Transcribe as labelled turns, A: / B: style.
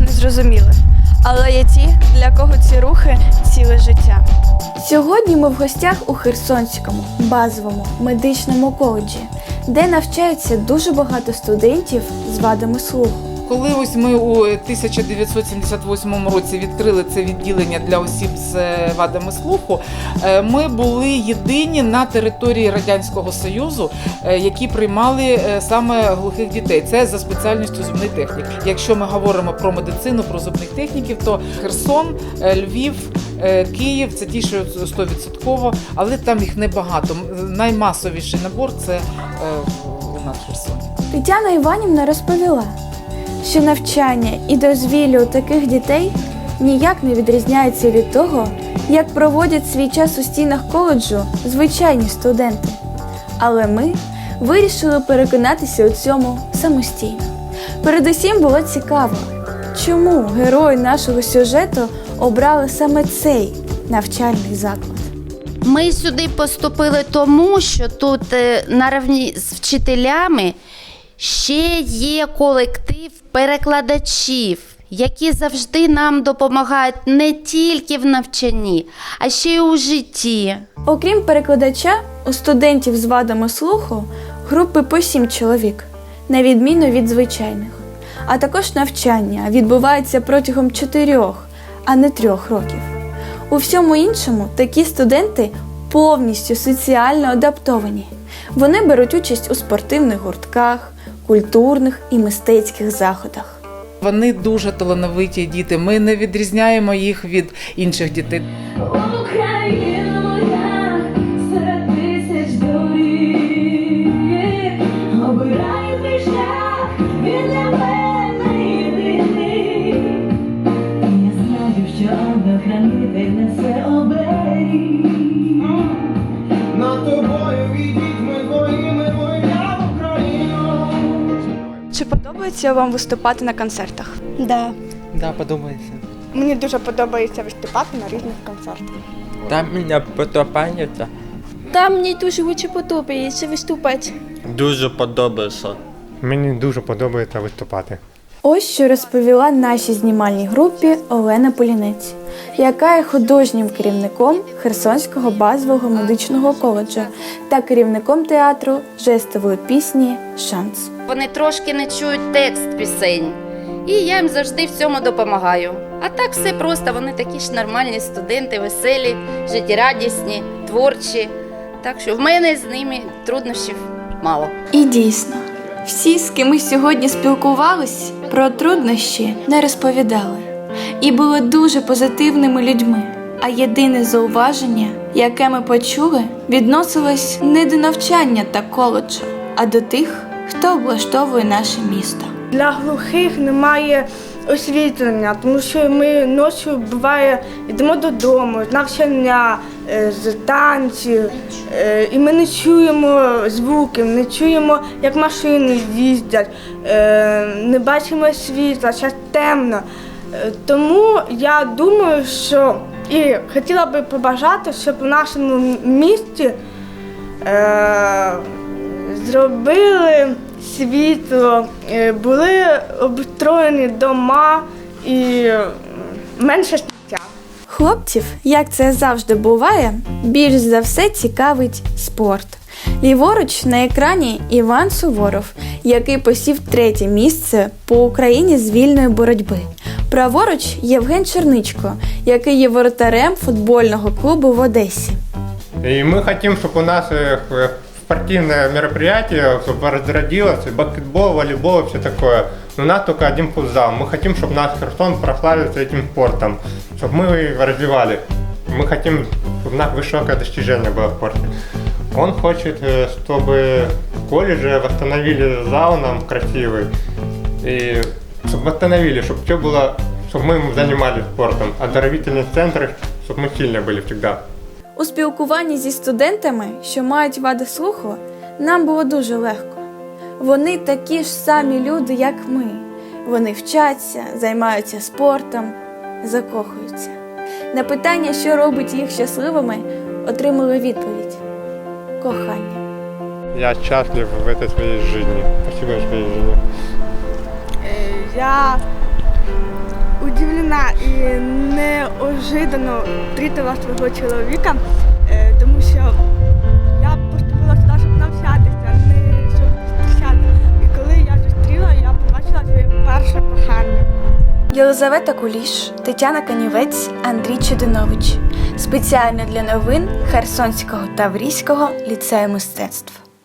A: не зрозуміли. Але є ті, для кого ці рухи ціле життя. Сьогодні ми в гостях у Херсонському базовому медичному коледжі, де навчаються дуже багато студентів з вадами слуху.
B: Коли ось ми у 1978 році відкрили це відділення для осіб з е, вадами слуху, е, ми були єдині на території Радянського Союзу, е, які приймали саме глухих дітей. Це за спеціальністю зубний технік. Якщо ми говоримо про медицину, про зубних техніків, то Херсон, Львів. Київ це ті, що 100%, але там їх небагато. Наймасовіший набор це у нас в Херсоні.
A: Тетяна Іванівна розповіла, що навчання і дозвілля у таких дітей ніяк не відрізняється від того, як проводять свій час у стінах коледжу звичайні студенти. Але ми вирішили переконатися у цьому самостійно. Передусім було цікаво, чому герої нашого сюжету обрали саме цей навчальний заклад.
C: Ми сюди поступили тому, що тут е, на рівні з вчителями ще є колектив перекладачів, які завжди нам допомагають не тільки в навчанні, а ще й у житті.
A: Окрім перекладача, у студентів з вадами слуху групи по сім чоловік, на відміну від звичайних. А також навчання відбувається протягом чотирьох, а не трьох років. У всьому іншому такі студенти повністю соціально адаптовані. Вони беруть участь у спортивних гуртках, культурних і мистецьких заходах.
B: Вони дуже талановиті діти. Ми не відрізняємо їх від інших дітей.
A: Подобається вам виступати на концертах?
D: Да.
E: Да, подобається.
D: Мені дуже подобається виступати на різних концертах.
E: Там мені подобається.
D: Там мені дуже дуже подобається виступати.
F: Дуже подобається.
G: Мені дуже подобається виступати.
A: Ось що розповіла нашій знімальній групі Олена Полінець, яка є художнім керівником Херсонського базового медичного коледжу та керівником театру жестової пісні Шанс.
C: Вони трошки не чують текст пісень. І я їм завжди в цьому допомагаю. А так все просто, вони такі ж нормальні студенти, веселі, життєрадісні, творчі. Так що в мене з ними труднощів мало.
A: І дійсно, всі, з ким ми сьогодні спілкувались, про труднощі не розповідали і були дуже позитивними людьми. А єдине зауваження, яке ми почули, відносилось не до навчання та коледжу, а до тих, хто облаштовує наше місто.
D: Для глухих немає освітлення, тому що ми ночі буває йдемо додому, навчання, е, з танців, е, і ми не чуємо звуків, не чуємо, як машини їздять, е, не бачимо світла, зараз темно. Е, Тому я думаю, що і хотіла би побажати, щоб у нашому місті е, зробили світло, е, були обстроєні дома і менше сміття.
A: Хлопців, як це завжди буває, більш за все цікавить спорт. Ліворуч на екрані Іван Суворов, який посів третє місце по Україні з вільної боротьби. Праворуч Євген Черничко, який є воротарем футбольного клубу в Одесі.
G: И мы хотим, чтобы у нас э, х- спортивное мероприятие, чтобы разродилось, и баскетбол, волейбол и все такое. Но у нас только один футзал. Мы хотим, чтобы наш Херсон прославился этим спортом, чтобы мы его развивали. Мы хотим, чтобы у нас высокое достижение было в спорте. Он хочет, э, чтобы в колледже восстановили зал нам красивый. И чтобы восстановили, чтобы все было, чтобы мы занимались спортом. Оздоровительные центры, чтобы мы сильные были всегда.
A: У спілкуванні зі студентами, що мають вади слуху, нам було дуже легко. Вони такі ж самі люди, як ми. Вони вчаться, займаються спортом, закохуються. На питання, що робить їх щасливими, отримали відповідь кохання.
G: Я счастлив в этой своей жизни. Спасибо своей жизни.
D: Я
H: гарна і неожиданно встретила свого чоловіка, е, тому що я поступила сюди, щоб навчатися, а не щоб зустрічатися. І коли я зустріла, я побачила своє перше кохання.
A: Єлизавета Куліш, Тетяна Канівець, Андрій Чудинович. Спеціально для новин Херсонського Таврійського ліцею мистецтв.